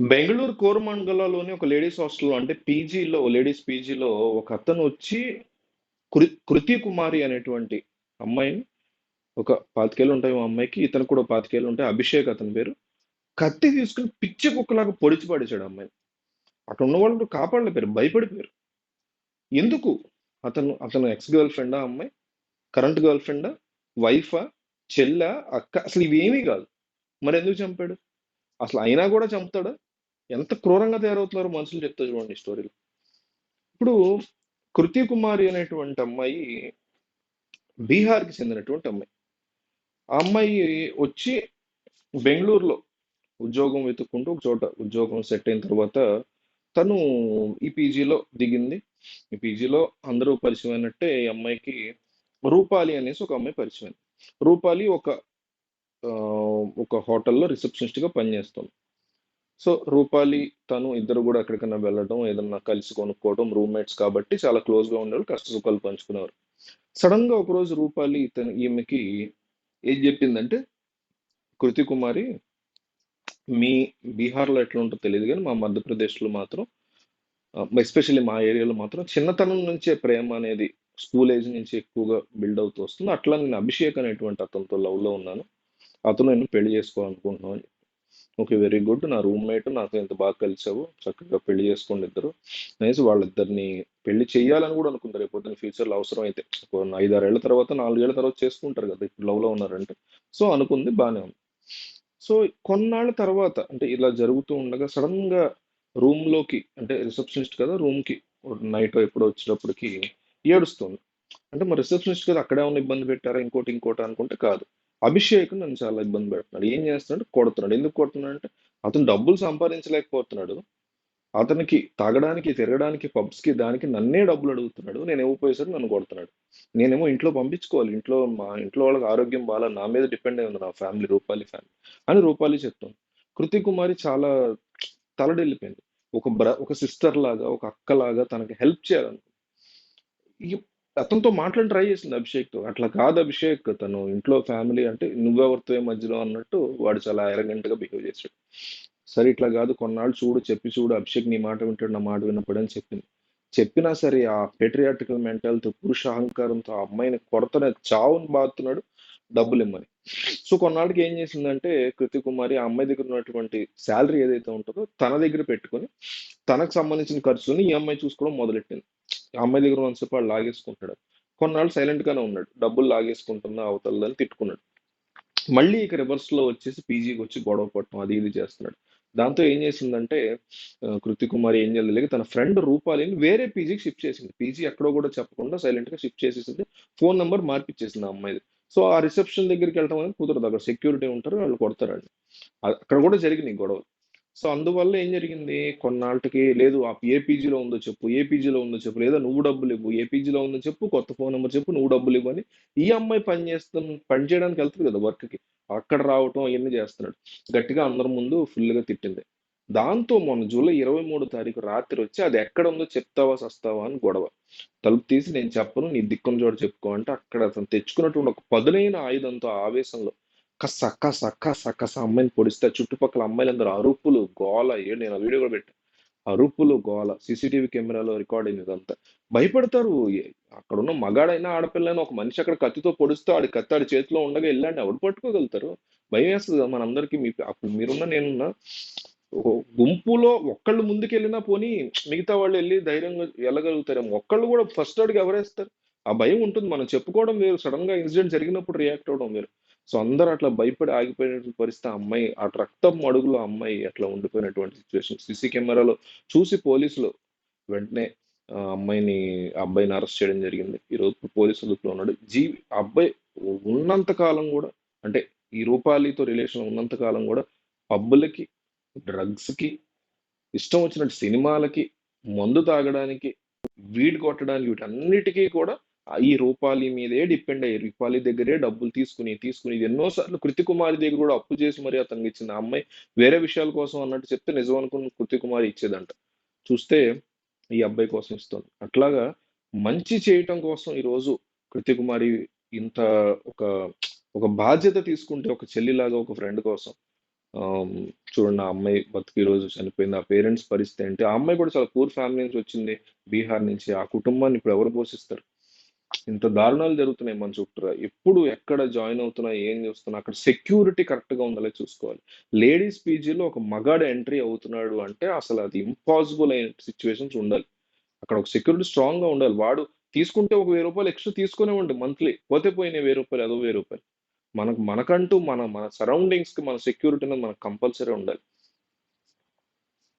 బెంగళూరు కోరమండలలోని ఒక లేడీస్ హాస్టల్‌లో అంటే పీజీలో లేడీస్ పీజీలో ఒక అతను వచ్చి కృ కృతి కుమారి అనేటువంటి అమ్మాయిని ఒక 25 ఉంటాయి మా అమ్మాయికి. ఇతను కూడా 25 ఉంటాయి. అభిషేక్ అతని పేరు. కత్తి తీసుకొని పిచ్చి కుక్కలాగా పొడిచి పడేశాడు అమ్మాయిని. అక్కడ ఉన్న వాళ్ళు కూడా కాపాడలేకపోయారు. భయపడిపోయారు. ఎందుకు? అతను అతను ఎక్స్ గర్ల్ ఫ్రెండా ఆ అమ్మాయి? కరెంట్ గర్ల్ ఫ్రెండా? వైఫా? చెల్ల అక్క? అసలు ఇవేమీ కాదు. మరి ఎందుకు చంపాడు? అసలు అయినా కూడా చంపుతాడా? ఎంత క్రూరంగా తయారవుతున్నారో మనుషులు చెప్తా చూడండి స్టోరీలు. ఇప్పుడు కృతి కుమారి అనేటువంటి అమ్మాయి బీహార్‌కి చెందినటువంటి అమ్మాయి. ఆ అమ్మాయి వచ్చి బెంగళూరులో ఉద్యోగం వెతుక్కుంటూ ఒక చోట ఉద్యోగం సెట్ అయిన తర్వాత తను ఈ పీజీలో దిగింది. ఈ పీజీలో అందరూ పరిచయం అయినట్టే ఈ అమ్మాయికి రూపాలి అనేసి ఒక అమ్మాయి పరిచయం రూపాలి ఒక ఒక హోటల్‌లో రిసెప్షనిస్ట్‌గా పనిచేస్తుంది. సో, రూపాలి తను ఇద్దరు కూడా ఎక్కడికైనా వెళ్ళడం, ఏదన్నా కలిసి కొనుక్కోవడం రూమ్‌మేట్స్ కాబట్టి చాలా క్లోజ్‌గా ఉండేవాళ్ళు. కష్ట సుఖాలు పంచుకునేవారు. సడన్గా ఒకరోజు రూపాలి ఇతను ఈమెకి ఏం చెప్పిందంటే "కృతి కుమారి" మీ బీహార్‌లో ఎట్లా ఉంటుందో తెలియదు కానీ మా మధ్యప్రదేశ్‌లో మాత్రం ఎస్పెషల్లీ మా ఏరియాలో మాత్రం చిన్నతనం నుంచే ప్రేమ అనేది స్కూల్ ఏజ్ నుంచి ఎక్కువగా బిల్డ్ అవుతూ వస్తుంది. అట్లా నేను అభిషేక్ అనేటువంటి అతనితో లవ్‌లో ఉన్నాను. అతను నేను పెళ్ళి చేసుకోవాలనుకుంటున్నాను అని. ఓకే. Very good. నా రూమ్‌మేట్ నాకు ఎంత బాగా కలిసావు. చక్కగా పెళ్ళి చేసుకోండి ఇద్దరు. అనేసి వాళ్ళిద్దరిని పెళ్ళి చేయాలని కూడా అనుకుంటారు రేపొద్దున ఫ్యూచర్‌లో అవసరమైతే. ఒక ఐదారేళ్ళ తర్వాత, నాలుగేళ్ళ తర్వాత చేసుకుంటారు కదా ఇప్పుడు లవ్‌లో ఉన్నారంటే. సో, అనుకుంది బాగానే ఉంది. సో, కొన్నాళ్ళ తర్వాత అంటే ఇలా జరుగుతూ ఉండగా సడన్గా రూమ్‌లోకి అంటే రిసెప్షనిస్ట్ కదా! రూమ్‌కి నైట్ ఎప్పుడో వచ్చేటప్పటికి ఏడుస్తుంది. అంటే మరి రిసెప్షనిస్ట్ కదా! అక్కడే ఉన్న ఇబ్బంది పెట్టారా? ఇంకోటి, ఇంకోటా అనుకుంటే కాదు. అభిషేక్ నన్ను చాలా ఇబ్బంది పెడుతున్నాడు. ఏం చేస్తున్నాడు కొడుతున్నాడు. ఎందుకు కొడుతున్నాడు అంటే అతను డబ్బులు సంపాదించలేకపోతున్నాడు. అతనికి తాగడానికి, తిరగడానికి, పబ్స్‌కి దానికి నన్నే డబ్బులు అడుగుతున్నాడు. నేను ఇవ్వకపోయేసరికి నన్ను కొడుతున్నాడు. నేనేమో ఇంట్లో పంపించుకోవాలి. ఇంట్లో మా ఇంట్లో వాళ్ళకి ఆరోగ్యం బాగా నా మీద డిపెండ్ అయి ఉంది నా ఫ్యామిలీ రూపాలి ఫ్యామిలీ అని రూపాలి చెప్తుంది. కృతి కుమారి చాలా తలడెళ్ళిపోయింది ఒక బ్ర ఒక సిస్టర్ లాగా, ఒక అక్కలాగా తనకి హెల్ప్ చేయాలను అతనితో మాట్లాడి ట్రై చేసింది అభిషేక్‌తో. అట్లా కాదు అభిషేక్ తను ఇంట్లో ఫ్యామిలీ అంటే నువ్వెవరితో ఏ మధ్యలో అన్నట్టు వాడు చాలా యారగెంట్‌గా బిహేవ్ చేశాడు సరే ఇట్లా కాదు కొన్నాళ్ళు చూడు, చెప్పి చూడు అభిషేక్ నీ మాట వింటాడు, నా మాట వినకపోడు అని చెప్పింది. చెప్పినా సరే ఆ పేట్రియాటికల్ మెంటాలిటీ పురుష అహంకారంతో ఆ అమ్మాయిని కొడతనే చావుని డబ్బులు డబ్బులిమ్మని. సో, కొన్నాళ్ళకి ఏం చేసిందంటే కృతి కుమారి ఆ అమ్మాయి దగ్గర ఉన్నటువంటి శాలరీ ఏదైతే ఉంటుందో తన దగ్గర పెట్టుకొని, తనకు సంబంధించిన ఖర్చుని ఈ అమ్మాయి చూసుకోవడం మొదలెట్టింది. ఆ అమ్మాయి దగ్గర ఉన్నంత సేపు వాడు లాగేసుకుంటాడు. కొన్నాళ్ళు సైలెంట్‌గానే ఉన్నాడు. డబ్బులు లాగేసుకుంటున్న అవతలని తిట్టుకున్నాడు. మళ్ళీ ఇక రివర్స్‌లో వచ్చేసి పీజీకి వచ్చి గొడవ పడటం అది ఇది చేస్తున్నాడు. దాంతో ఏం చేసిందంటే కృతి కుమారి ఏం చేయాలో తన ఫ్రెండ్ రూపాలిని వేరే పీజీకి షిఫ్ట్ చేసింది. పీజీ ఎక్కడో కూడా చెప్పకుండా సైలెంట్‌గా షిఫ్ట్ చేసేసింది. ఫోన్ నెంబర్ మార్పిచ్చేసింది ఆ అమ్మాయిది. సో, ఆ రిసెప్షన్ దగ్గరికి వెళ్ళడం అనేది కుదరదు. అక్కడ సెక్యూరిటీ ఉంటారు. వాళ్ళు కొడతారండి అక్కడ కూడా జరిగినాయి గొడవలు. సో, అందువల్ల ఏం జరిగింది కొన్నాళ్ళకి లేదు ఆ ఏపీజీలో ఉందో చెప్పు, ఏపీజీలో ఉందో చెప్పు, లేదా నువ్వు డబ్బులు ఇవ్వు ఏపీజీలో ఉందో చెప్పు, కొత్త ఫోన్ నెంబర్ చెప్పు, నువ్వు డబ్బులివ్వు అని ఈ అమ్మాయి పని చేస్తున్న పని చేయడానికి ఎళ్తది కదా వర్క్‌కి. అక్కడ రావటం అవన్నీ చేస్తున్నాడు. గట్టిగా అందరి ముందు ఫుల్‌గా తిట్టింది. దాంతో మొన్న జూలై 23 తారీఖు రాత్రి వచ్చి అది ఎక్కడ ఉందో చెప్తావా సస్తావా అని గొడవ. తలుపు తీసి నేను చెప్పను నీ దిక్కున్న చోట చెప్పుకో అంటే అక్కడ అతను తెచ్చుకున్నటువంటి ఒక పదునైన ఆయుధంతో ఆవేశంలో కస్స కస కస కస అమ్మాయిని పొడిస్తే చుట్టుపక్కల అమ్మాయిలందరూ అరుపులు, గోల ఏ నేను వీడియో కూడా పెట్టాను అరుపులు, గోల సీసీటీవీ కెమెరాలో రికార్డ్ అయింది ఇదంతా. భయపడతారు. అక్కడ అక్కడున్న మగాడైనా, ఆడపిల్లైనా ఒక మనిషి అక్కడ కత్తితో పొడిస్తే ఆడి కత్తి ఆడి చేతిలో ఉండగా వెళ్ళండి ఎవడు పట్టుకోగలుగుతారు? భయం వేస్తుంది కదా మనందరికీ. మీ అప్పుడు మీరున్న నేనున్నా గుంపులో ఒక్కళ్ళు ముందుకెళ్ళినా పోనీ మిగతా వాళ్ళు వెళ్ళి ధైర్యంగా వెళ్ళగలుగుతారేమో ఒక్కళ్ళు కూడా ఫస్ట్ అడుగు ఎవరేస్తారు? ఆ భయం ఉంటుంది. మనం చెప్పుకోవడం వేరు. సడెన్‌గా ఇన్సిడెంట్ జరిగినప్పుడు రియాక్ట్ అవ్వడం వేరు. సో, అందరూ అట్లా భయపడి ఆగిపోయినటువంటి పరిస్థితి. అమ్మాయి ఆ రక్తం అడుగులో ఆ అమ్మాయి అట్లా ఉండిపోయినటువంటి సిచ్యువేషన్ సీసీ కెమెరాలో చూసి పోలీసులు వెంటనే అమ్మాయిని అబ్బాయిని అరెస్ట్ చేయడం జరిగింది. ఈరోజు పోలీసు అదుపులో ఉన్నాడు. జీ అబ్బాయి ఉన్నంత కాలం కూడా అంటే ఈ రూపాలితో రిలేషన్ ఉన్నంత కాలం కూడా పబ్బులకి, డ్రగ్స్‌కి, ఇష్టం వచ్చినట్టు సినిమాలకి, మందు తాగడానికి, వీడ్ కొట్టడానికి వీటన్నిటికీ కూడా ఈ రూపాలి మీదే డిపెండ్ అయ్యారు. రూపాలి దగ్గరే డబ్బులు తీసుకుని తీసుకుని ఎన్నో సార్లు కృతికుమారి దగ్గర కూడా అప్పు చేసి మరి అతనికి ఆ అమ్మాయి వేరే విషయాల కోసం అన్నట్టు చెప్తే నిజం అనుకున్న కృతికుమారి ఇచ్చేదంట. చూస్తే ఈ అబ్బాయి కోసం ఇస్తుంది. అట్లాగా మంచి చేయటం కోసం ఈరోజు కృతి కుమారి ఇంత ఒక ఒక బాధ్యత తీసుకుంటే ఒక చెల్లిలాగా, ఒక ఫ్రెండ్ కోసం చూడండి ఆ అమ్మాయి బతికి ఈరోజు చనిపోయింది. ఆ పేరెంట్స్ పరిస్థితి ఏంటి? ఆ అమ్మాయి కూడా చాలా పూర్ ఫ్యామిలీ నుంచి వచ్చింది. బీహార్ నుంచి. ఆ కుటుంబాన్ని ఇప్పుడు ఎవరు పోషిస్తారు? ఇంత దారుణాలు జరుగుతున్నాయి మన చుట్టూరా. ఎప్పుడు ఎక్కడ జాయిన్ అవుతున్నా, ఏం చేస్తున్నా అక్కడ సెక్యూరిటీ కరెక్ట్‌గా ఉందలే చూసుకోవాలి. లేడీస్ పీజీలో ఒక మగాడు ఎంట్రీ అవుతున్నాడు అంటే అసలు అది ఇంపాసిబుల్ అయిన సిచ్యువేషన్స్ ఉండాలి. అక్కడ ఒక సెక్యూరిటీ స్ట్రాంగ్‌గా ఉండాలి. వాడు తీసుకుంటే ఒక వెయ్యి రూపాయలు ఎక్స్‌ట్రా తీసుకొనివ్వండి మంత్లీ. పోతే పోయినాయి వెయ్యి రూపాయలు అదో వెయ్యి రూపాయలు మనకు మనకంటూ మన మన సరౌండింగ్స్‌కి మన సెక్యూరిటీ అనేది మనకు కంపల్సరీ ఉండాలి.